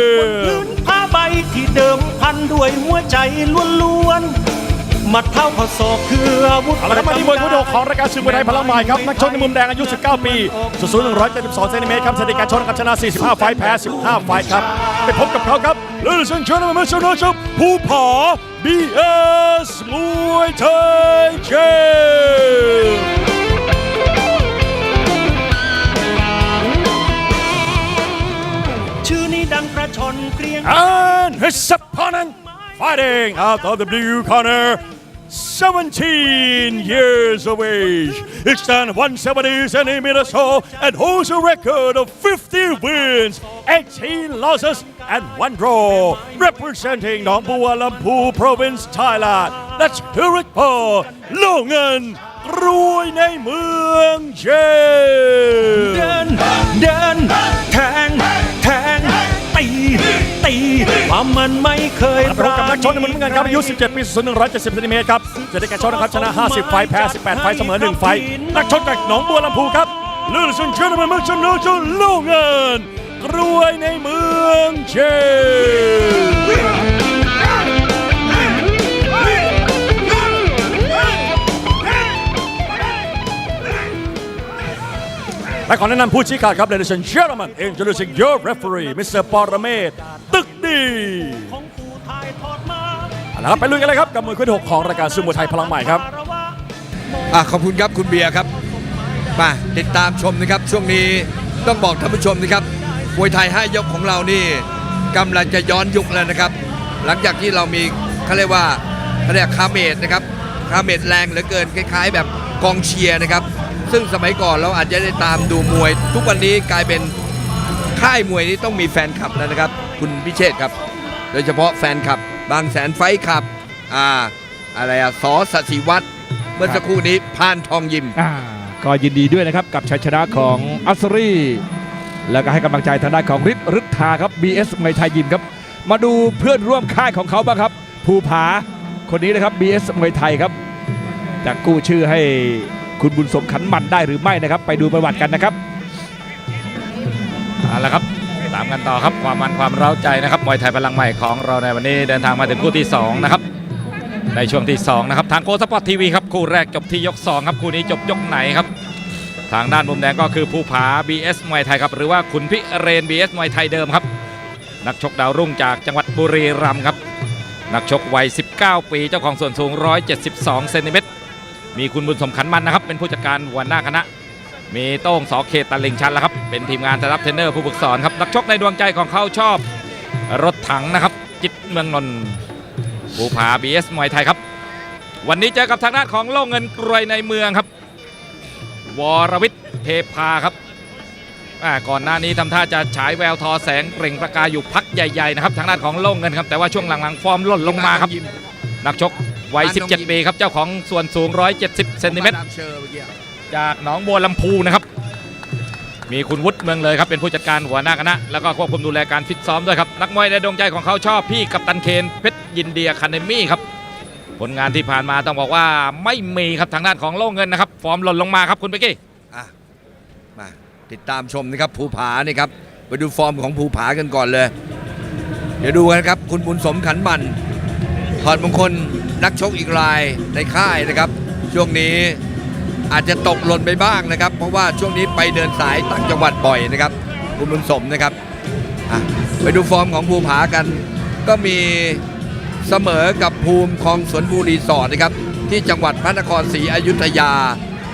พื้นผ้าใบที่เดิมพันด้วยหัวใจล้วนๆมัดเท้าข้อศอกคืออาวุธเอาละครับมาที่มวยคู่ดูของรายการศึกมวยไทยพลังใหม่ครับนักชกในมุมแดงอายุ 19 ปีสูงสูง172เซนติเมตรครับสถิติการชกนะครับชนะ 45 ไฟท์แพ้ 15 ไฟท์ครับ ไปพบกับเขาครับ Ladies and gentlemen มาชมนะครับภูผา BS มวยไทยเจ ดังกระชอนเกรียง And his opponent fighting out of the blue corner 17 years of age. He stands 170 centimeters tall and holds a record of 50 wins, 18 losses, and one draw. Representing Nongpua Lampu Province, Thailand. Let's hear it for Longan รวย ความมันไม่เคยพบกับนักชกในมุมน้ำเงินครับอายุ 17 ปีสูง170เซนติเมตรครับเจอในการชกนะครับชนะ 50 ไฟท์แพ้ 18 ไฟท์เสมอ 1 ไฟท์นักชกจากหนองบัวลำพูครับ Ladies and gentlemen มาชมน้องชมลูกเงินรวยในเมืองเจม และขอแนะนำผู้ชี้ขาดครับ Ladies and gentlemen introducing your referee Mr. ปรเมศตึกดีเอาละครับไปลุยกันเลยครับกับมวยคู่ที่หกของรายการซูมวยไทยพลังใหม่ครับ อะขอบคุณครับคุณเบียร์ครับมาติดตามชมนะครับ ช่วงนี้ต้องบอกท่านผู้ชมนะครับมวยไทย 5 ยกของเรานี่กำลังจะย้อนยุคแล้วนะครับ หลังจากที่เรามีเขาเรียกว่าเขาเรียกคาเมดนะครับคาเมดแรงเหลือเกินคล้ายๆ แบบกองเชียร์นะครับ ซึ่งสมัยก่อนเราอาจจะได้ตามดูมวย ทุกวันนี้กลายเป็นค่ายมวยนี้ต้องมีแฟนคลับแล้วนะครับ คุณพิเชษครับ โดยเฉพาะแฟนคลับบางแสนไฟคลับอ่าอะไรอะสอสศิวัตรเมื่อสักครู่นี้พานทองยิม อ่าก็ยินดีด้วยนะครับกับชัยชนะของอัสรีแล้วก็ให้กำลังใจทางด้านของฤทธิ์ฤทธาครับ BS มวยไทยยิมครับ มาดูเพื่อนร่วมค่ายของเขาบ้างครับ ภูผาคนนี้นะครับ BS มวยไทยครับจะกู้ชื่อให้ คุณบุญสมขันมันได้หรือไม่นะครับ ไปดูประวัติกันนะครับเอาละครับตามกันต่อครับความมันความเร้าใจนะครับมวยไทยพลังใหม่ของเราในวันนี้เดินทางมาถึงคู่ที่สองนะครับในช่วงที่สองนะครับทางโกสปอร์ตทีวีครับคู่แรกจบที่ยกสองครับคู่นี้จบยกไหนครับ ทางด้านมุมแดงก็คือภูผา BS มวยไทยครับหรือว่าขุนพิเรน BS มวยไทยเดิมครับ นักชกดาวรุ่งจากจังหวัดบุรีรัมย์ครับนักชกวัย 19 ปีเจ้าของส่วนสูง 172 เซนติเมตร มีคุณบุญสมขันมันนะครับ เป็นผู้จัดการหัวหน้าคณะ มีโต้งสอเขตตะลิงชันแล้วครับ เป็นทีมงานสำหรับเทรนเนอร์ผู้ฝึกสอนครับ นักชกในดวงใจของเขาชอบรถถังนะครับ จิตเมืองนนท์ภูผา BS มวยไทยครับ วันนี้เจอกับทางด้านของโล่งเงินกรวยในเมืองครับ วรวิทย์เทพาครับก่อนหน้านี้ทำท่าจะฉายแววทอแสงเปล่งประกายอยู่พักใหญ่ๆนะครับทางด้านของโล่งเงินครับแต่ว่าช่วงหลังๆฟอร์มล่นลงมาครับ นักชก วัย 17 ปีครับ เจ้าของส่วนสูง 170 เซนติเมตร จากหนองบัวลำพูนะครับ มีคุณวุฒิเมืองเลยครับ เป็นผู้จัดการหัวหน้าคณะ แล้วก็ควบคุมดูแลการฟิตซ้อมด้วยครับ นักมวยในดวงใจของเขาชอบพี่กัปตันเคนเพชรยินเดียคาเดมี่ครับ ผลงานที่ผ่านมาต้องบอกว่าไม่มีครับทางด้านของโล่เงินนะครับ ฟอร์มหล่นลงมาครับคุณเป๊กกี้อะมาติดตามชมนะครับภูผานี่ครับไปดูฟอร์มของภูผากันก่อนเลย เดี๋ยวดูกันครับ คุณบุญสมขันมัน ถอดมงคลนักชกอีกรายในค่ายนะครับ ช่วงนี้อาจจะตกหล่นไปบ้างนะครับ เพราะว่าช่วงนี้ไปเดินสายต่างจังหวัดบ่อยนะครับ คุณบุญสมนะครับไปดูฟอร์มของภูผากัน ก็มีเสมอกับภูมิคลองสวนบุรีสอร์ทนะครับ ที่จังหวัดพระนครศรีอยุธยา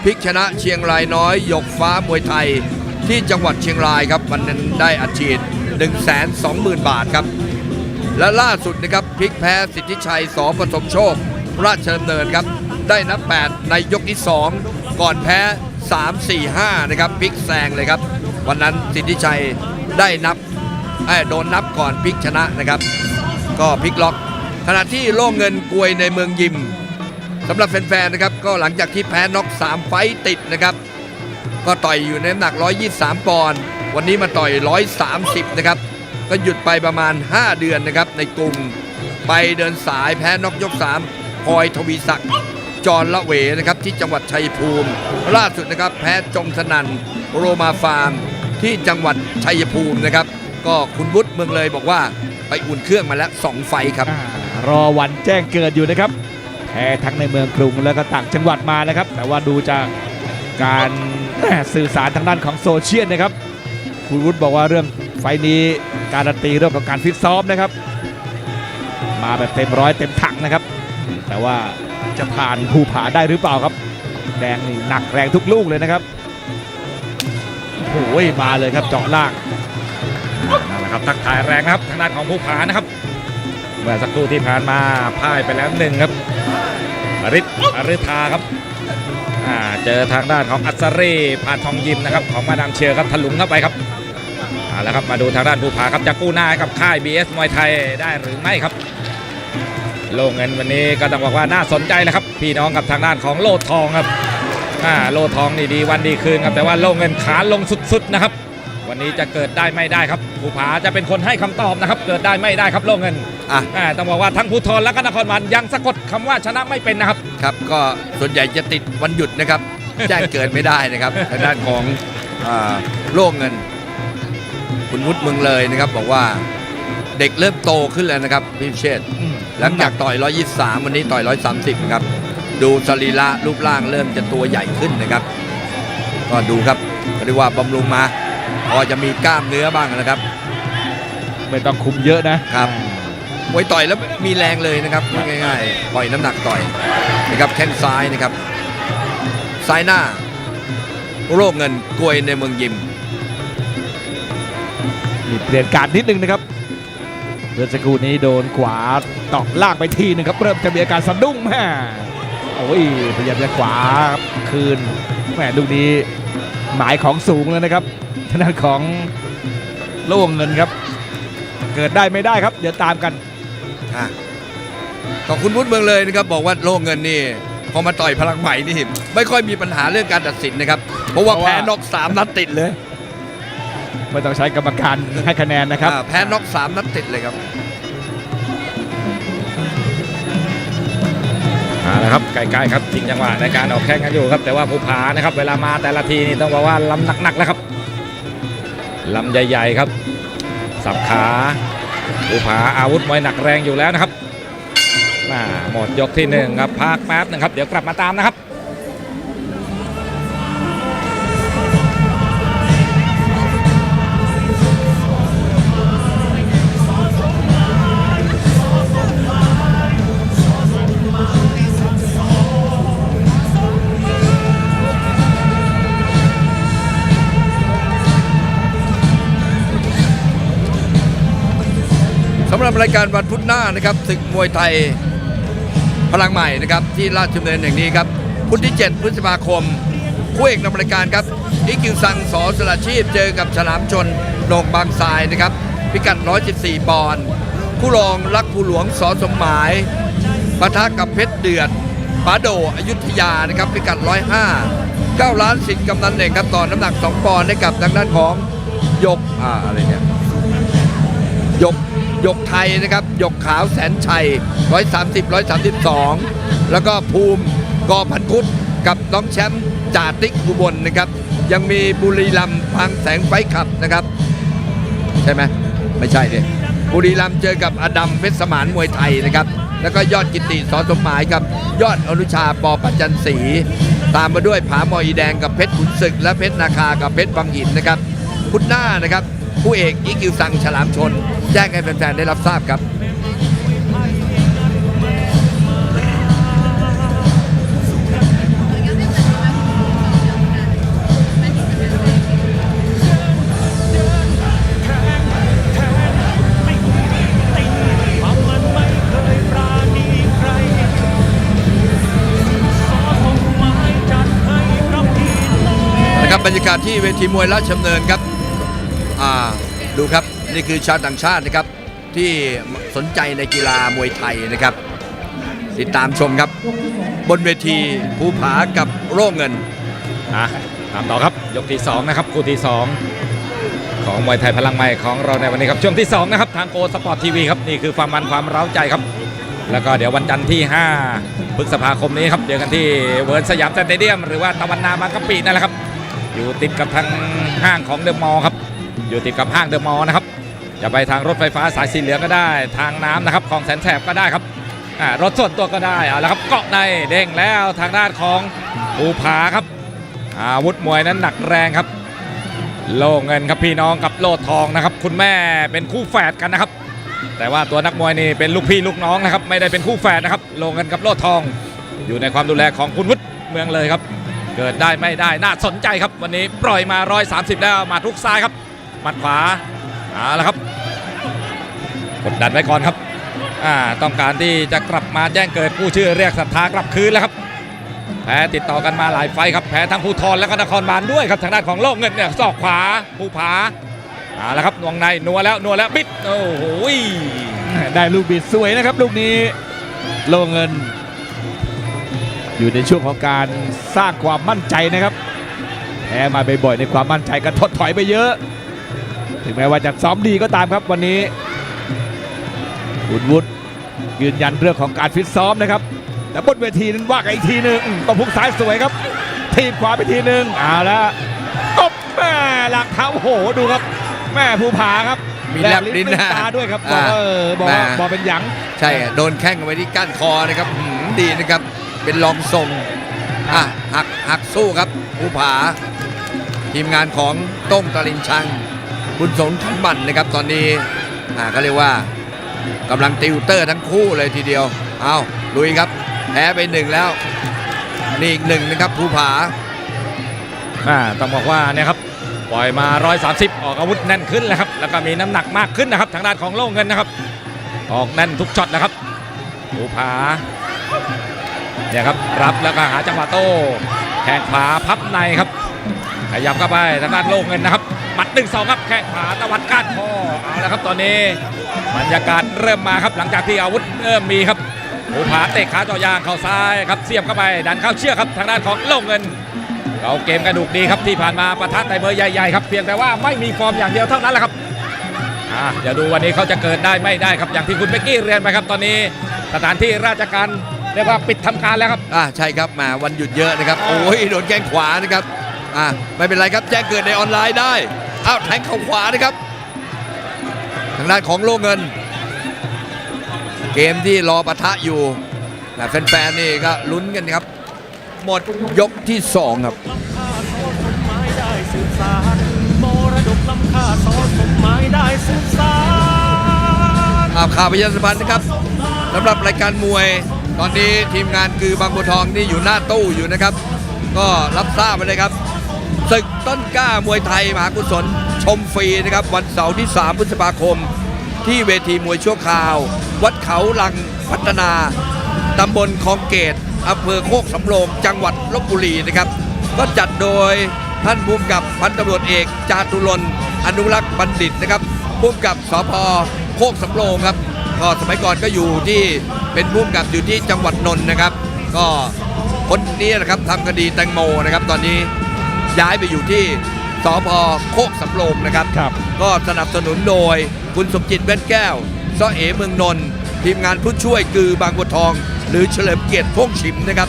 พลิกชนะเชียงรายน้อยยกฟ้ามวยไทย ที่จังหวัดเชียงรายครับวันนั้นได้อัดฉีด1 2 0 0 0 0 บาทครับ และล่าสุดนะครับพลิกแพ้สิทธิชัยสอปฐมโชค ราชดำเนินครับ ได้นับ 8 ในยกที่ 2 ก่อนแพ้ 3 4 5 นะครับพลิกแซงเลยครับ วันนั้นสิทธิชัยได้นับโดนนับก่อนพลิกชนะนะครับ ก็พลิกล็อก ขณะที่โล่งเงินกวยในเมืองยิมสำหรับแฟนๆนะครับก็หลังจากที่แพ้น็อก 3 ไฟต์ติดนะครับ ก็ต่อยอยู่ในน้ำหนัก 123 ปอนด์วันนี้มาต่อย 130 นะครับ ก็หยุดไปประมาณ 5 เดือนนะครับในกลุ่มไปเดินสายแพ้นอกยก3พลอยทวีศักดิ์จอรละเวนะครับที่จังหวัดชัยภูมิ ล่าสุดนะครับแพ้จงสนันโรมาฟาร์ม ที่จังหวัดชัยภูมินะครับ ก็คุณวุฒิเมืองเลยบอกว่าไปอุ่นเครื่องมาแล้วสองไฟครับอรอวันแจ้งเกิดอยู่นะครับแพ้ทั้งในเมืองกรุงแล้วก็ต่างจังหวัดมานะครับ แต่ว่าดูจากการสื่อสารทางด้านของโซเชียลนะครับ คุณวุฒิบอกว่าเรื่อง ไฟนี้การันตีเรื่องของการฟิตซ้อมนะครับ มาแบบเต็มร้อยเต็มถังนะครับ แต่ว่าจะผ่านภูผาได้หรือเปล่าครับ แดงนี่หนักแรงทุกลูกเลยนะครับโอ้ยมาเลยครับเจาะล่างนั่นแหละครับทักทายแรงนะครับทางด้านของภูผานะครับ เมื่อสักครู่ที่ผ่านมาพ่ายไปแล้วหนึ่งครับอริศอริธาครับเจอทางด้านของอัศรีพานทองยิมนะครับ ของมาดามเชียร์ครับถลุงเข้าไปครับ เอาละครับมาดูทางด้านภูผาครับจะกู้หน้าให้กับค่าย BS มวยไทยได้หรือไม่ครับโลเงินวันนี้ก็ต้องบอกว่าน่าสนใจแล้วครับ พี่น้องกับทางด้านของโลทองครับอ่าโลทองนี่ดีวันดีคืนครับแต่ว่าโลเงินขาลงสุดๆนะครับ วันนี้จะเกิดได้ไม่ได้ครับภูผาจะเป็นคนให้คำตอบนะครับ เกิดได้ไม่ได้ครับโลเงินอะอ่าต้องบอกว่าทั้งภูทรและก็นครบาลยังสะกดคำว่าชนะไม่เป็นนะครับครับ ก็ส่วนใหญ่จะติดวันหยุดนะครับแจ้งเกิดไม่ได้นะครับทางด้านของอ่าโล่เงิน คุณวุฒิเมืองเลยนะครับ บอกว่าเด็กเริ่มโตขึ้นแล้วนะครับพี่พิเชษฐ์อืมหลังจากต่อย 123 วันนี้ต่อย 130นะครับดูสรีระรูปร่างเริ่มจะตัวใหญ่ขึ้นนะครับ ก็ดูครับเรียกว่าบำรุงมาพอจะมีกล้ามเนื้อบ้างนะครับ ไม่ต้องคุมเยอะนะครับมวยต่อยแล้วมีแรงเลยนะครับพูดง่ายๆปล่อยน้ำหนักต่อยนะครับแข้งซ้ายนะครับ ซ้ายหน้า โรคเงินกลวยในเมืองยิม มีเปลี่ยนการนิดนึงนะครับเมื่อสักครู่นี้โดนขวาตอกล่างไปทีหนึงครับเริ่มจะมีอาการสะดุ้งแม่โอ้ยพยายามจะขวาคืนแม่ลูกนี้หมายของสูงเลยนะครับทางด้านของโล่วงเงินครับ เกิดได้ไม่ได้ครับ เดี๋ยวตามกัน อะขอบคุณวุฒิเมืองเลยนะครับบอกว่าโล่เงินนี่พอมาต่อยพลังใหม่นี่ไม่ค่อยมีปัญหาเรื่องการตัดสินนะครับ เพราะว่าเพราะว่า แพ้น็อกสามนัดติดเลย ไม่ต้องใช้กรรมการให้คะแนนนะครับ อ่าแพ้น็อกสามนัดติดเลยครับ เอาละครับใกล้ๆครับทิ้งจังหวะในการออกแข้งกันอยู่ครับ แต่ว่าภูผานะครับเวลามาแต่ละทีนี่ต้องบอกว่าลำหนักๆแล้วครับลำใหญ่ๆครับ สับขาภูผาอาวุธมวยหนักแรงอยู่แล้วนะครับมาหมดยกที่หนึ่งครับพักแป๊บหนึงครับเดี๋ยวกลับมาตามนะครับ สำหรับรายการวันพุธหน้านะครับศึกมวยไทยพลังใหม่นะครับที่ราชดำเนินแห่งนี้ครับพุธที่ 7 พฤษภาคมคู่เอกนำรายการครับอีคิวซังสอสละชีพเจอกับฉลามชนโนงบางทรายนะครับพิกัด 114 ปอนด์คู่รองรักผู้หลวงสอสมหมายปะทะกับเพชรเดือดปาโดอยุธยานะครับพิกัด 105 9 ล้านสิทธิ์กำนันเองครับต่อน้ำหนัก 2 ปอนด์ให้กับทางด้านของยกอ่าอะไรเนี่ยยก ยกไทยนะครับยกขาวแสนชัย 130 132 แล้วก็ภูมิกอพันคุดกับน้องแชมป์จ่าติ๊กอุบลนะครับ ยังมีบุรีรัมย์พังแสงไฟขับนะครับ ใช่ไหมไม่ใช่ดิบุรีรัมย์เจอกับอดัมเพชรสมานมวยไทยนะครับ แล้วก็ยอดกิติสอสมหมายกับยอดอนุชาปอปัจจันศรีตามมาด้วยผาหมออีแดงกับเพชรขุนศึก และเพชรนาคากับเพชรบางหินนะครับพุธหน้านะครับ ผู้เอกอีคิวสังฉลามชน แจ้งให้แฟนๆได้รับทราบครับนไม่เคยปราณีใครสอทงไม้จัดให้ครับพี่น้องนะครับบรรยากาศที่เวทีมวยราชดำเนินครับ นี่คือชาวต่างชาตินะครับที่สนใจในกีฬามวยไทยนะครับ ติดตามชมครับ บนเวทีภูผากับโร่เงินอะตามต่อครับยกที่2นะครับคู่ที่ 2 ของมวยไทยพลังใหม่ของเราในวันนี้ครับช่วงที่ 2 นะครับ ทางโกสปอร์ตทีวีครับนี่คือความมันความเร้าใจครับ แล้วก็เดี๋ยววันจันทร์ที่5พฤษภาคมนี้ครับเจอกันที่เวิร์นสยามสเตเดียม หรือว่าตะวันนาบางกะปินั่นแหละครับ อยู่ติดกับทางห้างของเดอะมอลล์ครับ อยู่ติดกับห้างเดอะมอลล์นะครับ จะไปทางรถไฟฟ้าสายสีเหลืองก็ได้ ทางน้ำนะครับของแสนแสบก็ได้ครับรถส่วนตัวก็ได้เอาละครับเกาะในเด้งแล้วทางด้านของภูผาครับ อาวุธมวยนั้นหนักแรงครับ โล่เงินครับพี่น้องกับโล่ทองนะครับ คุณแม่เป็นคู่แฝดกันนะครับ แต่ว่าตัวนักมวยนี่เป็นลูกพี่ลูกน้องนะครับ ไม่ได้เป็นคู่แฝดนะครับ โล่เงินกับโล่ทอง อยู่ในความดูแลของคุณวุฒิเมืองเลยครับ เกิดได้ไม่ได้น่าสนใจครับ วันนี้ปล่อยมา 130 แล้วมาทุกซ้ายครับหมัดขวาเอาละครับ กดดันไว้ก่อนครับอ่าต้องการที่จะกลับมาแจ้งเกิดผู้ชื่อเรียกศรัทธากลับคืนแล้วครับแพ้ติดต่อกันมาหลายไฟครับแพ้ทั้งภูทรและก็นครบาลด้วยครับทางด้านของโลกเงินเนี่ยศอกขวาภูผาเอาละครับนวงในนัวแล้วนัวแล้วบิดโอ้โหได้ลูกบิดสวยนะครับลูกนี้โลเงิน อยู่ในช่วงของการสร้างความมั่นใจนะครับแพ้มาบ่อยๆในความมั่นใจก็ถดถอยไปเยอะ ถึงแม้ว่าจะซ้อมดีก็ตามครับวันนี้ บุญวุฒิยืนยันเรื่องของการฟิตซ้อมนะครับ แต่บนเวทีนั้นว่ากันอีกทีหนึ่งอืมต้องพุกซ้ายสวยครับ ทีบขวาไปทีหนึ่งเอาละตบแม่หลักเท้าโอ้โหดูครับ แม่ภูผาครับมีแลบลิ้นเป็นนะตาด้วยครับบอกว่าอ่าเออบอกว่าแม่บอกเป็นหยังใช่อะโดนแข้งเอาไว้ที่ก้านคอนะครับหืมดีนะครับ เป็นรองทรงอะหักหักสู้ครับภูผา ทีมงานของโต้งตะลิงชังบุญสงขันหมันนะครับ ตอนนี้อ่าก็เรียกว่า กำลังติวเตอร์ทั้งคู่เลยทีเดียว เอาลุยครับแพ้ไปหนึ่งแล้ว นี่อีกหนึ่งนะครับภูผาอ่าต้องบอกว่าเนี่ยครับปล่อยมา 130 ออกอาวุธแน่นขึ้นแล้วครับ แล้วก็มีน้ำหนักมากขึ้นนะครับ ทางด้านของโล่งเงินนะครับ ออกแน่นทุกช็อตนะครับภูผาเนี่ยครับรับแล้วก็หาจังหวะโต้แข้งขวาพับในครับขยับเข้าไปทางด้านโล่งเงินนะครับ มัดหนึ่งสองครับแข้งขวาตะวัดก้านคอเอาละครับตอนนี้บรรยากาศเริ่มมาครับหลังจากที่อาวุธเริ่มมีครับภูผาเตะขาต่อยางเข้าซ้ายครับเสียบเข้าไปดันเข้าเชือกครับทางด้านของโล่เงินเราเกมกระดูกดีครับที่ผ่านมาประทัดในเบอร์ใหญ่ๆครับเพียงแต่ว่าไม่มีฟอร์มอย่างเดียวเท่านั้นแหละครับอ่าเดี๋ยวดูวันนี้เขาจะเกิดได้ไม่ได้ครับอย่างที่คุณเบกกี้เรียนไปครับตอนนี้สถานที่ราชการเรียกว่าปิดทำการแล้วครับอ่าใช่ครับมาวันหยุดเยอะนะครับโอ้ยโดนแข้งขวานะครับอ่าไม่เป็นไรครับแจ้งเกิดในออนไลน์ได้ อ้าวแทงเข่าขวานะครับ ทางด้านของโลเงิน เกมที่รอปะทะอยู่แต่แฟนๆนี่ก็ลุ้นกันครับ หมดยกที่2ครับไม้ได้สืบสานมรดกล้ำค่าสอายได้สืบข่าวข่าวประชาสัมพันธ์นะครับสำหรับรายการมวย ตอนนี้ทีมงานคือบางบัวทองนี่อยู่หน้าตู้อยู่นะครับ ก็รับทราบไปเลยครับ ศึกต้นกล้ามวยไทยมหากุศลชมฟรีนะครับ วันเสาร์ที่ 3 พฤษภาคม ที่เวทีมวยชั่วคราว วัดเขาลังพัฒนาตำบลคลองเกตอำเภอโคกสำโรงจังหวัดลบบุรีนะครับ ก็จัดโดยท่านผู้กำกับพันตำรวจเอกจาตุรนอนุรักษ์บัณฑิตนะครับผู้กำกับสพโคกสำโรงครับก็สมัยก่อนก็อยู่ที่เป็นผู้กำกับอยู่ที่จังหวัดนนท์นะครับ ก็คนนี้นะครับทำคดีแตงโมนะครับ ตอนนี้ ย้ายไปอยู่ที่สพโคกสำโรงนะครับ ครับ ก็สนับสนุนโดยคุณสมจิตแว่นแก้วซ้อเอเมืองนนท์ทีมงานผู้ช่วยคือบางบัวทอง หรือเฉลิมเกียรติพงฉิมนะครับ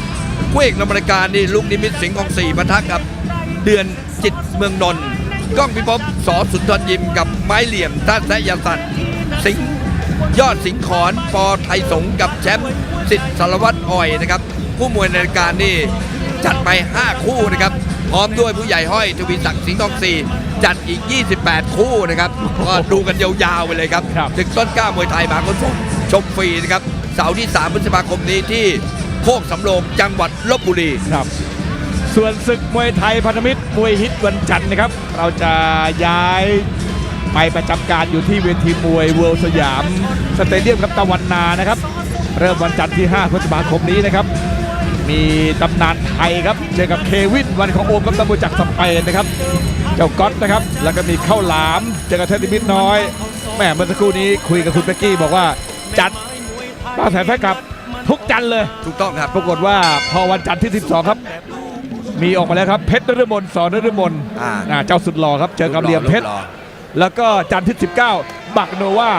คู่เอกนำรายการนี่ลูกนิมิตสิงห์ของสี่ปะทะกับ เดือนจิตเมืองนนท์กล้องพิภพสอสุนทรยิมกับไม้เหลี่ยมต้านแสยาสัตว์สิงห์ยอดสิงห์ขอนปอไทยสงฆ์กับแชมป์สิทธิ์สารวัตรอ่อยนะครับ ผู้มวยในรายการนี่จัดไป 5 คู่นะครับ พร้อมด้วยผู้ใหญ่ห้อยทวีศักดิ์สิงห์ทองสี่จัดอีก 28 คู่นะครับก็ดูกันยาวๆไปเลยครับครับศึกต้นกล้ามวยไทยมหาคนชมชมฟรีนะครับเสาร์ที่3พฤษภาคมนี้ที่โคกสำโรงจังหวัดลบบุรี ครับส่วนศึกมวยไทยพันธมิตรมวยฮิตวันจันทร์นะครับ เราจะย้ายไปประจำการอยู่ที่เวทีมวยเวิลด์สยาม สเตเดียมครับตะวันนานะครับ เริ่มวันจันทร์ที่ 5 พฤษภาคมนี้นะครับ มีตำนานไทยครับ เจอกับเควิน วันของโอมกับตำบลจากสเปนนะครับ เจ้าก๊อตนะครับ แล้วก็มีข้าวหลามเจอกับเทนนิมิตรน้อยแม่เมื่อสักครู่นี้คุยกับคุณเป๊กกี้บอกว่าจัดบางแสนแฟนคลับทุกจันทร์เลยถูกต้องครับปรากฏว่าพอวันจันทร์ที่ 12 ครับ มีออกมาแล้วครับเพชรนฤมลสอนฤมลอ่า อ่าเจ้าสุดหล่อครับ เจอกับเหลี่ยมเพชรรูปหล่อแล้วก็จันทร์ที่ 19 บักโนวา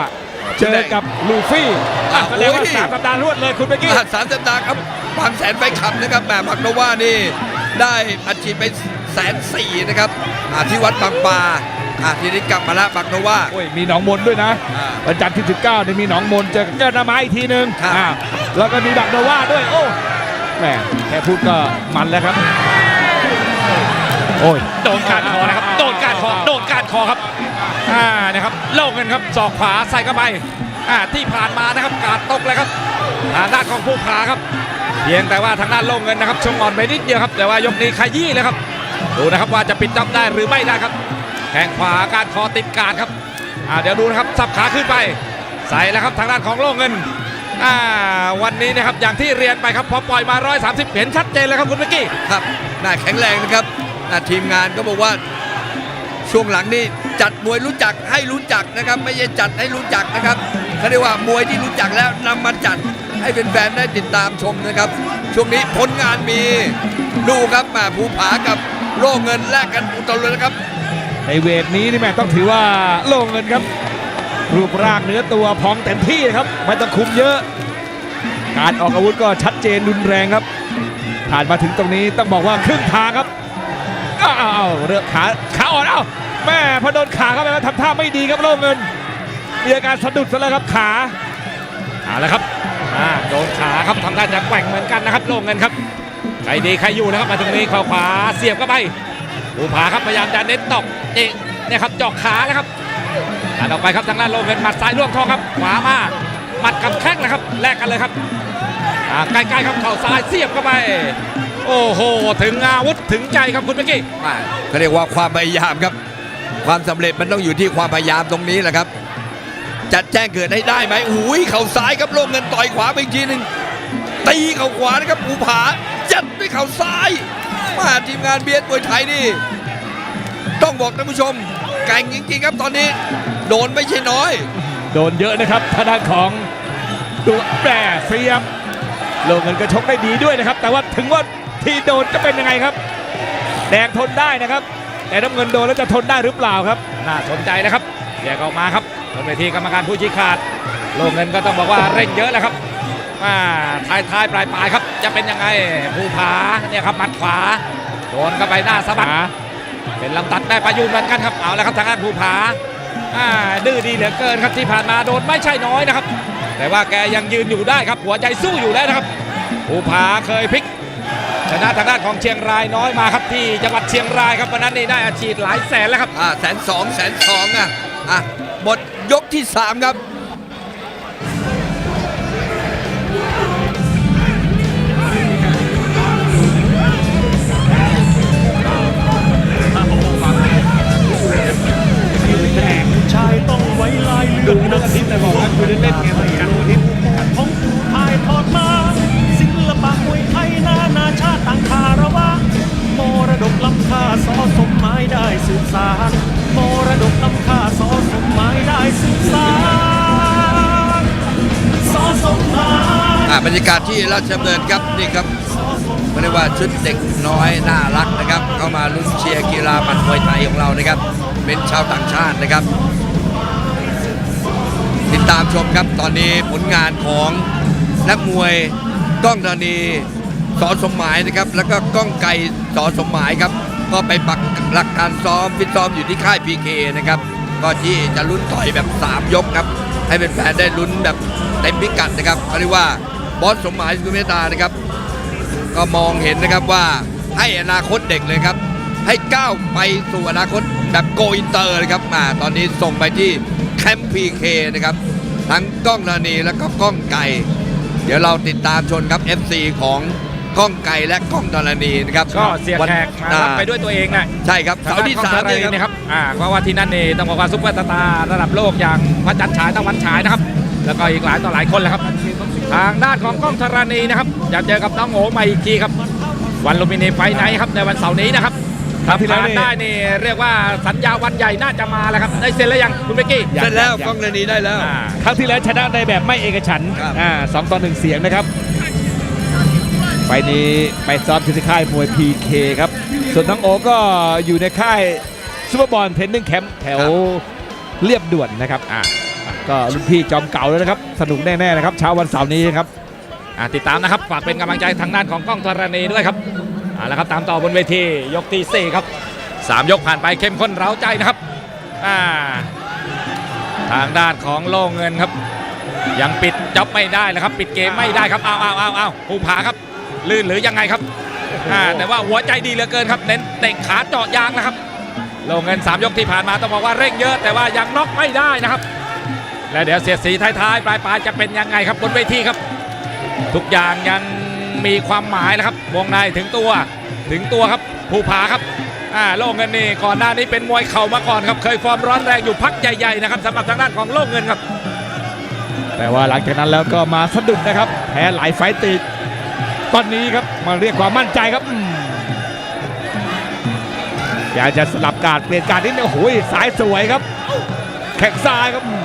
เจอกับลูฟี่อะอะแสดงว่าโอ้ย สามสัปดาห์รวดเลยคุณเบกกี้อ่าสามสัปดาห์ครับบางแสนไปขับนะครับแหมพักโนว่านี่ ได้อัดฉีดไปแสนสี่นะครับอ่าที่วัดบางปลาอะทีนี้กลับมาละบักโนว่าโอ้ยมีหนองมนด้วยนะอ่าวันจันทร์ที่ 19เนี่ยมีหนองมนเจอกับแก้วนาไม้อีกทีหนึ่งครับอ่าแล้วก็มีบักโนว่าด้วย โอ้แหมแค่พูดก็มันแล้วครับโอ้ยโดนการคอนะครับโดนการคอโดนการคอครับอ่านะครับโล่งเงินครับศอกขวาใส่เข้าไปอ่าที่ผ่านมานะครับการตกเลยครับทางด้านของผู้ขาครับ เพียงแต่ว่าทางด้านโล่งเงินนะครับชงอ่อนไปนิดเดียวครับ แต่ว่ายกนี้ขยี้เลยครับดูนะครับว่าจะปิดจ็อบได้หรือไม่ได้ครับแข้งขวาการคอติดการครับเดี๋ยวดูนะครับสับขาขึ้นไปใส่แล้วครับทางด้านของโล่งเงินวันนี้นะครับอย่างที่เรียนไปครับพอปล่อยมา 130 เห็นชัดเจนเลยครับคุณเมกี้ครับน่าแข็งแรงนะครับน่าทีมงานก็บอกว่า ช่วงหลังนี่จัดมวยรู้จักให้รู้จักนะครับ ไม่ใช่จัดให้รู้จักนะครับเขาเรียกว่ามวยที่รู้จักแล้วนำมาจัดให้เป็นแฟนๆได้ติดตามชมนะครับ ช่วงนี้ผลงานมีดูครับมาภูผากับโล่เงินแลกกันอุตลุดนะครับ ในเวทนี้นี่แม่ต้องถือว่าโล่งเงินครับ รูปร่างเนื้อตัวพองเต็มที่นะครับไม่ต้องคุมเยอะ การออกอาวุธก็ชัดเจนรุนแรงครับ ผ่านมาถึงตรงนี้ต้องบอกว่าครึ่งทางครับ อ้าวอ้าเรือขาขาอ่อนเอ้าแม่พอโดนขาเข้าไปแล้วทำท่าไม่ดีครับโล่งเงินมีอาการสะดุดซะแล้วครับขาเอาละครับโดนขาครับทำท่าจะแกว่งเหมือนกันนะครับโล่งเงินครับใครดีใครอยู่นะครับมาตรงนี้เข่าขวาเสียบเข้าไปภูผาครับพยายามจะเน้นตอกเอะเนี่ยครับจาะขาแล้วครับอันออกไปครับทางด้านโล่งเงินหมัดซ้ายล่วงท้องครับขวามาหมัดกับแข้งนะครับแลกกันเลยครับอ่าใกล้ๆครับเข่าซ้ายเสียบเข้าไป โอ้โห ถึงอาวุธถึงใจครับคุณเมื่อกี้อ่าเขาเรียกว่าความพยายามครับ ความสำเร็จมันต้องอยู่ที่ความพยายามตรงนี้แหละครับ จัดแจ้งเกิดให้ได้ไหมอุ้ยเข่าซ้ายครับโล่งเงินต่อยขวาไปอีกทีหนึ่งตีเข่าขวานะครับภูผาจัดด้วยเข่าซ้าย มาทีมงานเบียดมวยไทยนี่ ต้องบอกท่านผู้ชมแกร่งจริงๆครับตอนนี้ โดนไม่ใช่น้อย โดนเยอะนะครับทางด้านของตัวแปรเสียบโลงเงินก็ชกได้ดีด้วยนะครับ แต่ว่าถึงว่า ทีโดนจะเป็นยังไงครับ แดงทนได้นะครับ แต่น้ำเงินโดนแล้วจะทนได้หรือเปล่าครับ น่าสนใจนะครับแยกออกมาครับบนเวทีกรรมการผู้ชี้ขาด โลงเงินก็ต้องบอกว่าเร่งเยอะแล้วครับมาท้ายท้ายปลายปลายครับ จะเป็นยังไงภูผาเนี่ยครับหมัดขวาโดนเข้าไปหน้าสะบัดเป็นลำตัดแม่ประยูนเหมือนกันครับเอาแล้วครับทางด้านภูผาอ่าดื้อดีเหลือเกินครับที่ผ่านมาโดนไม่ใช่น้อยนะครับ แต่ว่าแกยังยืนอยู่ได้ครับหัวใจสู้อยู่แล้วนะครับภูผาเคยพลิก ชนะทางด้านของเชียงรายน้อยมาครับที่จังหวัดเชียงรายครับวันนั้นนี่ได้อาชีพหลายแสนแล้วครับอ่าแสนสองแสนสองอะอะหมดยกที่สามครับผู้ชายต้องไว้ลายเลือดนักสิบบอกว่าคือเล่นเกมกันทิพของผู้ชายทอดมา สอสมหมายได้สืบสารมรดกล้ำค่าสอสมหมายได้สืบสารสอสมหมายอ่าบรรยากาศที่ราชดำเนินครับนี่ครับเรียกว่าชุดเด็กน้อยน่ารักนะครับ เข้ามาลุ้นเชียร์กีฬาหมัดมวยไทยของเรานะครับ เป็นชาวต่างชาตินะครับ ติดตามชมครับตอนนี้ผลงานของนักมวยก้องธานีสอสมหมายนะครับ แล้วก็ก้องไก่สอสมหมายครับ ก็ไปปักหลักการซ้อมฟิตซ้อมอยู่ที่ค่ายพีเคนะครับก็ที่จะลุ้นต่อยแบบ 3 ยกครับ ให้เป็นแฟนได้ลุ้นแบบเต็มพิกัดนะครับเขาเรียกว่าบอสสมหมายสุเมตานะครับ ก็มองเห็นนะครับว่าให้อนาคตเด็กเลยครับ ให้ก้าวไปสู่อนาคตแบบโกอินเตอร์เลยครับมาตอนนี้ส่งไปที่แคมป์พีเคนะครับ ทั้งกล้องนานีแล้วก็กล้องไก่ เดี๋ยวเราติดตามชนครับ FC ของ กล้องไก่และกล้องธรณีนะครับก็เสียแขกมารับไปด้วยตัวเองนะใช่ครับเสาร์ที่สามเลเลยยนะคครับรับอ่าเพราะว่าที่นั่นนี่ต้องบอกว่าซุปเปอร์สตาร์ระดับโลกอย่างพระจันทร์ฉายตะวันฉายนะครับ แล้วก็อีกหลายต่อหลายคนแหละครับ ทางด้านของกล้องธรณีนะครับจะเจอกับน้องโอใหม่อีกทีครับ วันลุมพินีไฟท์ไนท์ครับในวันเสาร์นี้นะครับครั้งที่แล้วผ่านนี่ได้นี่เรียกว่าสัญญาวันใหญ่น่าจะมาแล้วครับได้เซ็นแล้วยังคุณเบกกี้เสร็จแล้วกล้องนานีได้แล้วอ่าครั้งที่แล้วชนะในแบบไม่เอกฉันท์ครับอ่าสองต่อหนึ่งเสียงนะครับ ไฟล์นี้ไปซ้อมที่ค่ายมวย PK ครับ ส่วนทั้งโอก็อยู่ในค่ายซูเปอร์บอลเทรนนิ่งแคมป์แถวเรียบด่วนนะครับอ่าก็รุ่นพี่จอมเก่าแล้วนะครับ สนุกแน่ๆนะครับเช้าวันเสาร์นี้นะครับอ่าติดตามนะครับ ฝากเป็นกำลังใจทางด้านของกล้องธรณีด้วยครับเอาละครับตามต่อบนเวทียกที่ 4 ครับ 3 ยกผ่านไปเข้มข้นเร้าใจนะครับอ่าทางด้านของโล่เงินครับ ยังปิดจ็อบไม่ได้เลยครับ ปิดเกมไม่ได้ครับเอาเอาเอาเอาภูผาครับ ลื่นหรือยังไงครับอ่าแต่ว่าหัวใจดีเหลือเกินครับเน้นเตะขาเจาะยางนะครับโล่เงิน 3 ยกที่ผ่านมาต้องบอกว่าเร่งเยอะแต่ว่ายังน็อกไม่ได้นะครับ และเดี๋ยวเสียดสีท้ายๆปลายๆจะเป็นยังไงครับบนเวทีครับ ทุกอย่างยังมีความหมายนะครับ วงในถึงตัวถึงตัวครับภูผาครับอ่าโล่เงินนี่ก่อนหน้านี้เป็นมวยเข่ามาก่อนครับ เคยฟอร์มร้อนแรงอยู่พักใหญ่ๆนะครับสำหรับทางด้านของโล่เงินครับ แต่ว่าหลังจากนั้นแล้วก็มาสะดุดนะครับแพ้หลายไฟต์ติด ตอนนี้ครับมาเรียกความมั่นใจครับอืมอยากจะสลับการดเปลี่ยนการดนิดนึงโอ้โหสายสวยครับ แข้งซ้ายครับอืม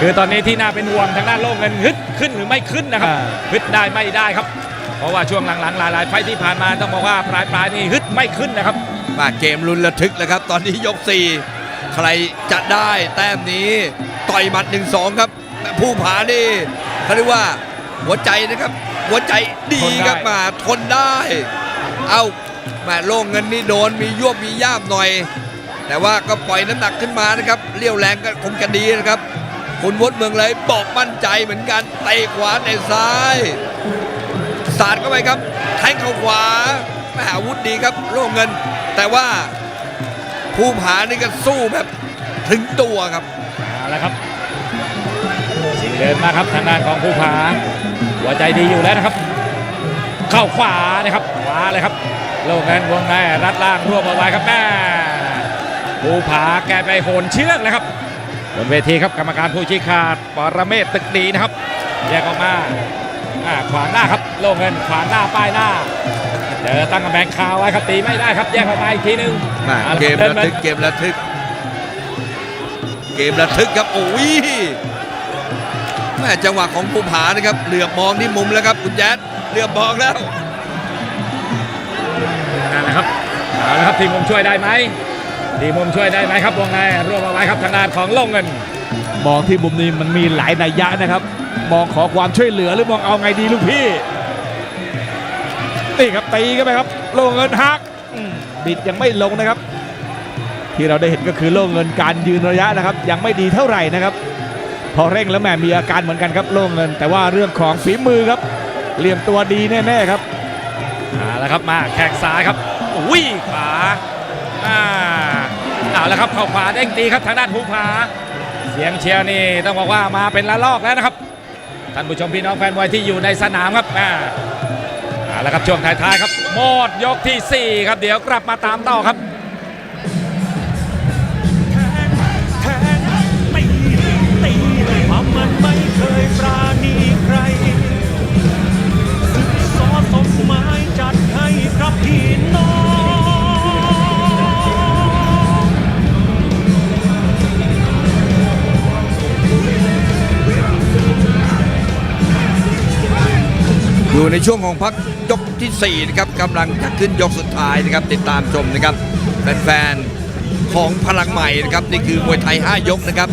คือตอนนี้ที่น่าเป็นห่วงทางด้านโล่เงินฮึดขึ้นหรือไม่ขึ้นนะครับอ่าฮึดได้ไม่ได้ครับ เพราะว่าช่วงหลังๆหลายๆไฟต์ที่ผ่านมาต้องบอกว่าปลายปลายๆนี่ฮึดไม่ขึ้นนะครับมาเกมลุ้นระทึกแล้วครับ ตอนนี้ยก 4 ใครจะได้แต้มนี้ต่อยหมัด1-2 ครับแต่ผู้ผานี่เขาเรียกว่า หัวใจนะครับ หัวใจดีครับทนได้มาทนได้ เอามาโล่งเงินนี่โดนมียวบมีย่ามหน่อย แต่ว่าก็ปล่อยน้ำหนักขึ้นมานะครับเลี้ยวแรงก็คงจะดีนะครับคุณวุฒิเมืองเลยบอกมั่นใจเหมือนกันเตะขวาเตะซ้ายสาดเข้าไปครับแทงเข้าขวาแม่อาวุธดีครับโล่งเงิน แต่ว่าภูผานี่ก็สู้แบบถึงตัวครับเอาละครับสิง เดินมาครับทางด้านของภูผาหัวใจดีอยู่แล้วนะครับ เข้าขวานะครับขวาเลยครับโล่งเงินวงในรัดล่างรวบเอาไว้ครับแม่ภูผาแกไปโหนเชือกเลยครับบนเวทีครับกรรมการผู้ชี้ขาดปรเมศตึกดีนะครับแยกออกมาอ่าขวางหน้าครับโล่งเงินขวางหน้าป้ายหน้าเจอตั้งกำแพงคาไว้ครับตีไม่ได้ครับแยกออกมาอีกทีหนึงมาอาลเกมคบระดินทึกเกมระทึก เกมระทึกครับโอ้ย แม่จังหวะของภูผานะครับ เหลือบมองที่มุมแล้วครับคุณแจ๊ดเหลือบมองแล้วนั่นแหละครับเอาละครับทีมมุมช่วยได้ไหมทีมมุมช่วยได้ไหมครับวงในรวบเอาไว้ครับทางด้านของโล่งเงิน มองที่มุมนี้มันมีหลายนัยยะนะครับ มองขอความช่วยเหลือหรือมองเอาไงดีลูกพี่นี่ครับตีกันไปครับ โล่เงินฮักอืมบิดยังไม่ลงนะครับ ที่เราได้เห็นก็คือโล่เงินการยืนระยะนะครับ ยังไม่ดีเท่าไหร่นะครับ พอเร่งแล้วแหมมีอาการเหมือนกันครับโล่งเงิน แต่ว่าเรื่องของฝีมือครับ เหลี่ยมตัวดีแน่ๆครับเอาละครับมาแข้งซ้ายครับอุ้ยขวาอ่าเอาละครับเข้าขวาเด้งตีครับทางด้านภูผาเสียงเชียร์นี่ต้องบอกว่ามาเป็นละลอกแล้วนะครับท่านผู้ชมพี่น้องแฟนมวยที่อยู่ในสนามครับอ่าเอาละครับช่วงท้ายๆครับหมดยกทีสี่4 ครับเดี๋ยวกลับมาตามต่อครับ อยู่ในช่วงของพักยกที่ 4 นะครับกำลังจะขึ้นยกสุดท้ายนะครับ ติดตามชมนะครับแฟนๆของพลังใหม่นะครับ นี่คือมวยไทย 5 ยกนะครับ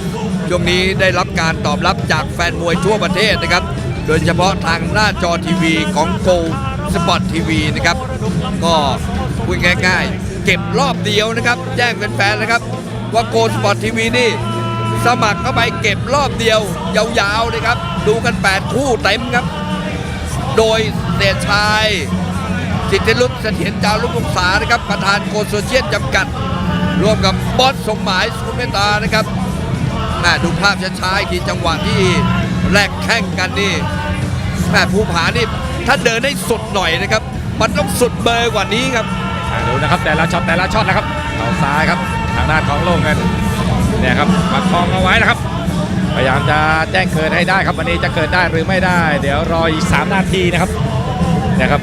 ช่วงนี้ได้รับการตอบรับจากแฟนมวยทั่วประเทศนะครับ โดยเฉพาะทางหน้าจอทีวีของโกสปอร์ตทีวีนะครับ ก็พูดง่ายๆ เก็บรอบเดียวนะครับ แจ้งแฟนๆนะครับ ว่าโกสปอร์ตทีวีนี่สมัครเข้าไปเก็บรอบเดียวยาวๆนะครับ ดูกัน 8 คู่เต็มครับ โดยเดชชาย สิทธิรุตเสถียรจารุกวงศานะครับ ประธานโกโซเชียนจำกัด ร่วมกับบอสสมหมายสุเมตานะครับแม่ดูภาพช้าๆอีกทีจังหวะที่แลกแข้งกันนี่แม่ภูผานี่ถ้าเดินได้สุดหน่อยนะครับ มันต้องสุดเบอร์กว่านี้ครับดูนะครับแต่ละช็อตแต่ละช็อตนะครับเข่าซ้ายครับทางด้านของโล่งเงินเนี่ยครับประคองเอาไว้นะครับ พยายามจะแจ้งเกิดให้ได้ครับวันนี้จะเกิดได้หรือไม่ได้ เดี๋ยวรออีก3นาทีนะครับเนี่ยครับ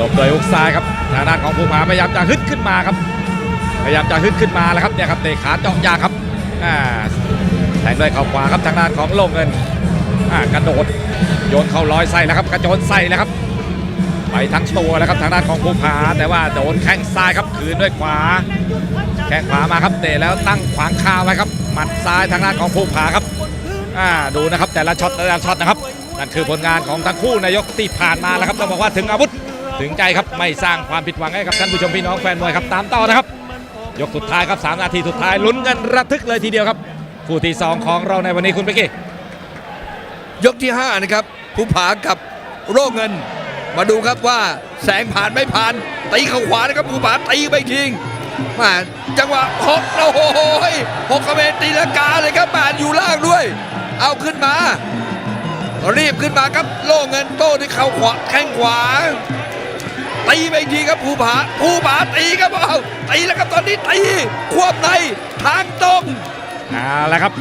ตบโดยฮุกซ้ายครับทางด้านของภูผาพยายามจะฮึดขึ้นมาครับ พยายามจะฮึดขึ้นมาแล้วครับเนี่ยครับเตะขาเจาะยางครับอ่าแทงด้วยเข่าขวาครับทางด้านของโลงเงินอ่ากระโดดโยนเข่าลอยใส่แล้วครับ กระโจนใส่แล้วครับไปทั้งตัวแล้วครับทางด้านของภูผาแต่ว่าโดนแข้งซ้ายครับคืนด้วยขวา แข้งขวามาครับเตะแล้วตั้งขวางคาไว้ครับหมัดซ้ายทางด้านของภูผาครับ อ่าดูนะครับแต่ละช็อตแต่ละช็อตนะครับนั่นคือผลงานของทั้งคู่นายกที่ผ่านมาแล้วครับต้องบอกว่าถึงอาวุธถึงใจครับไม่สร้างความผิดหวังให้กับท่านผู้ชมพี่น้องแฟนมวยครับตามต่อนะครับ ยกสุดท้ายครับ3นาทีสุดท้ายลุ้นกันระทึกเลยทีเดียวครับคู่ที่ 2 ของเราในวันนี้คุณเป๊กกี้ยกที่5นะครับภูผากับโร่เงิน มาดูครับว่าแสงผ่านไม่ผ่านตีเข่าขวานะครับภูผาตีไปทิ้งมาจังหวะฮอกโอ้โหหกกระเบนตีลังกาเลยครับมาอยู่ล่างด้วย เอาขึ้นมา รีบขึ้นมาครับโล่เงินโต้ด้วยเข่าขวาแข้งขวาตีไปอีกทีครับภูผาภูผาตีครับเอาตีแล้วครับตอนนี้ตีควบในทางตรงเอาละครับ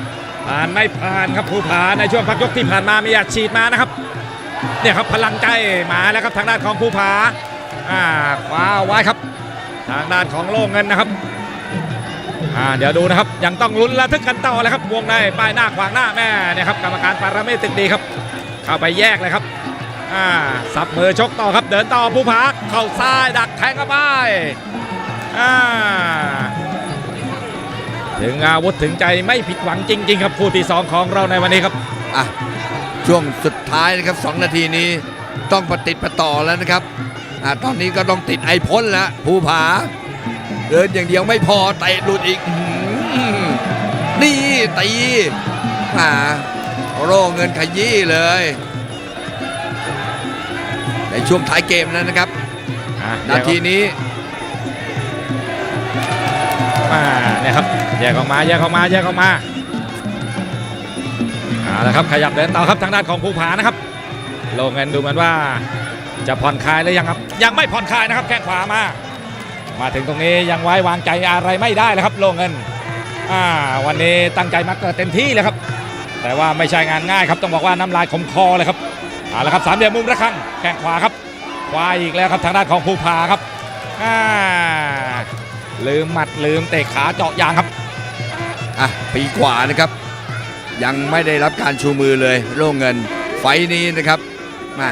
ผ่านไม่ผ่านครับภูผาในช่วงพักยกที่ผ่านมามีอัดฉีดมานะครับเนี่ยครับพลังใจมาแล้วครับทางด้านของภูผาอ่าคว้าเอาไว้ครับ ทางด้านของโล่เงินนะครับ อ่าเดี๋ยวดูนะครับยังต้องลุ้นระทึกกันต่อเลยครับวงในป้ายหน้าขวางหน้าแม่เนี่ยครับกรรมการปาราเมตตึกดีครับ เข้าไปแยกเลยครับอ่าสับมือชกต่อครับเดินต่อภูผาเข่าซ้ายดักแทงเข้าไปอ่าถึงอาวุธถึงใจไม่ผิดหวังจริง ๆ ครับคู่ที่ 2 ของเราในวันนี้ครับอะช่วงสุดท้ายนะครับ 2 นาทีนี้ต้องปฏิดประต่อแล้วนะครับอะตอนนี้ก็ต้องติดไอพ่นแล้วภูผา เดินอย่างเดียวไม่พอเตะหลุดอีกอื้อหือนี่ตีมาโร่เงินขยี้เลย ในช่วงท้ายเกมแล้วนะครับอะนาทีนี้มาเนี่ยครับแยกออกมาแยกออกมาแยกออกมาเอาละครับขยับเดินต่อครับทางด้านของภูผานะครับโลงเงินดูเหมือนว่าจะผ่อนคลายหรือยังครับ ยังไม่ผ่อนคลายนะครับแข้งขวามา มาถึงตรงนี้ยังไว้วางใจอะไรไม่ได้เลยครับโลงเงินอ่าวันนี้ตั้งใจมาเกิดเต็มที่เลยครับ แต่ว่าไม่ใช่งานง่ายครับต้องบอกว่าน้ำลายขมคอเลยครับเอาละครับสามเหลี่ยมมุมระฆังแข้งขวาครับขวาอีกแล้วครับทางด้านของภูผาครับอ่าลืมหมัดลืมเตะขาเจาะยางครับอะปีกว่านะครับยังไม่ได้รับการชูมือเลยโล่งเงินไฟนี้นะครับมา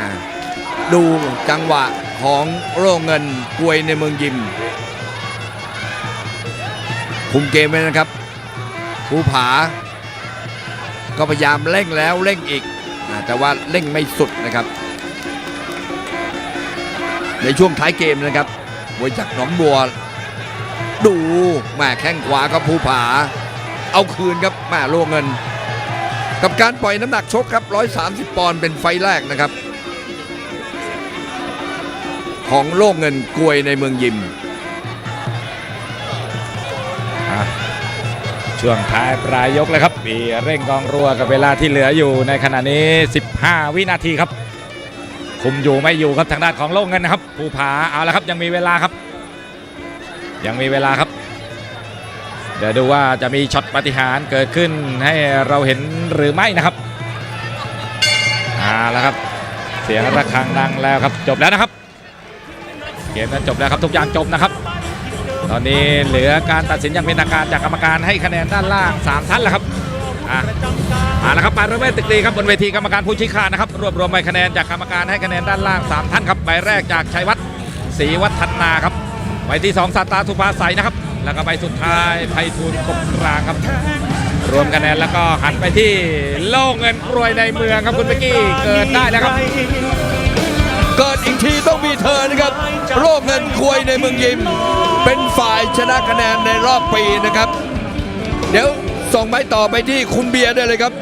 ดูจังหวะของโล่งเงินกวยในเมืองยิม คุมเกมไว้นะครับภูผา ก็พยายามเร่งแล้วเร่งอีก แต่ว่าเร่งไม่สุดนะครับ ในช่วงท้ายเกมนะครับมวยจากหนองบัว ดูแม่แข้งขวาครับภูผา เอาคืนครับแม่โลเงิน กับการปล่อยน้ำหนักชกครับ 130 ปอนด์เป็นไฟแรกนะครับ ของโลกเงินกลวยในเมืองยิม ช่วงท้ายปลายยกเลยครับปีเร่งกองรัวกับเวลาที่เหลืออยู่ในขณะนี้ 15 วินาทีครับ คุมอยู่ไม่อยู่ครับทางด้านของโล่งเงินนะครับภูผาเอาละครับยังมีเวลาครับ ยังมีเวลาครับ เดี๋ยวดูว่าจะมีช็อตปฏิหารเกิดขึ้นให้เราเห็นหรือไม่นะครับเอาละครับ เสียงระฆังดังแล้วครับ จบแล้วนะครับ เกมนั้นจบแล้วครับทุกอย่างจบนะครับ ตอนนี้เหลือการตัดสินอย่างเป็นทางการจากกรรมการให้คะแนนด้านล่าง 3ท่านแล้วครับอะมาล้วครับปานระเวทตึกดีครับบนเวทีกรรมการผู้ชี้ขาดนะครับ รวบรวมใบคะแนนจากกรรมการให้คะแนนด้านล่าง 3 ท่านครับใบแรกจากชัยวัฒน์ศรีวัฒนาครับใบที่2สาตาสุภาใสนะครับ แล้วก็ใบสุดท้ายไพฑูรย์กบกลางครับ รวมคะแนนแล้วก็หันไปที่โล่เงินกรวยในเมืองครับคุณเมกี้เกิดได้แล้วครับ เกิดอีกทีต้องมีเธอนะครับโลกเงินควยในเมืองยิม เป็นฝ่ายชนะคะแนนในรอบปีนะครับ เดี๋ยวส่งไม้ต่อไปที่คุณเบียร์ได้เลยครับ